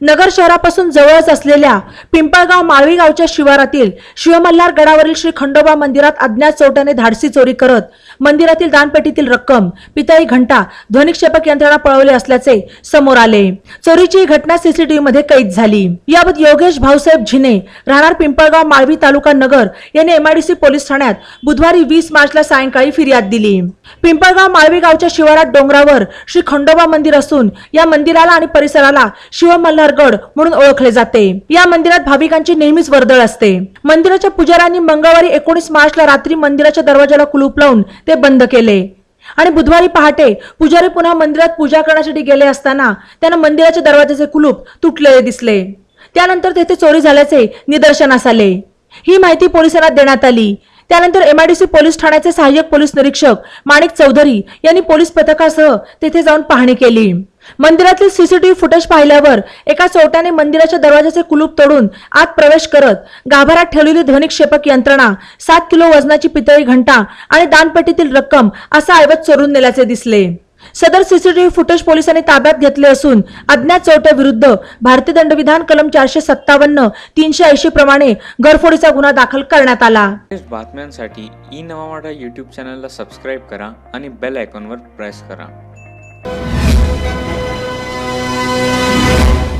नगर शहरापासून जवळच असलेल्या पिंपळगाव माळवी गावच्या शिवारातील शिवमल्हार गडावरील श्री खंडोबा मंदिरात अज्ञात चोरट्याने धाडसी चोरी करत मंदिरातील दानपेटीतील रक्कम पितळी घंटा ध्वनिक्षेपक यंत्रणा पळवले असल्याचे समोर आले. चोरीची ही घटना सीसीटीव्ही मध्ये कैद झाली. याबाबत योगेश भाऊसाहेब झिने राहणार पिंपळगाव माळवी तालुका नगर यांनी एमआयडीसी पोलीस ठाण्यात बुधवारी वीस मार्चला सायंकाळी फिर्याद दिली. पिंपळगाव माळवी गावच्या शिवारात डोंगरावर श्री खंडोबा मंदिर असून या मंदिराला आणि परिसराला शिवमल्हार शिवमल्हारगड म्हणून ओळखले जाते. या मंदिरात भाविकांची नेहमीच वर्दळ असते. मंदिराच्या पुजाऱ्यांनी मंगळवारी एकोणीस मार्चला रात्री मंदिराच्या दरवाजाला कुलूप लावून ते बंद केले. आणि बुधवारी पहाटे पुजारी पुन्हा मंदिरात पूजा करण्यासाठी गेले असताना त्यांना मंदिराच्या दरवाजाचे कुलूप तुटलेले दिसले. त्यानंतर तेथे चोरी झाल्याचे निदर्शनास आले. ही माहिती पोलिसांना देण्यात आली. त्यानंतर एमआयडीसी पोलीस ठाण्याचे सहाय्यक पोलीस निरीक्षक माणिक चौधरी यांनी पोलीस पथकासह तेथे जाऊन पाहणी केली. मंदिरातील सीसीटीव्ही फुटेज पाहिल्यावर एका चोरट्याने मंदिराच्या दरवाजाचे कुलूप तोडून आत प्रवेश करत गाभाऱ्यात ठेवलेली ध्वनिक्षेपक यंत्रणा सात किलो वजनाची पितळी घंटा आणि दानपेटीतील रक्कम असा ऐवज चोरून नेल्याचे दिसले. सदर सीसीटीव्ही फुटेज पोलिसांनी ताब्यात घेतले असून अज्ञात चोरट्याविरुद्ध भारतीय दंडविधान कलम चारशे सत्तावन्न तीनशे ऐंशी प्रमाणे घरफोडीचा गुन्हा दाखल करण्यात आला. बातम्यांसाठी ई नवा युट्यूब चॅनलला सबस्क्राईब करा आणि बेल आयकॉनवर प्रेस करा.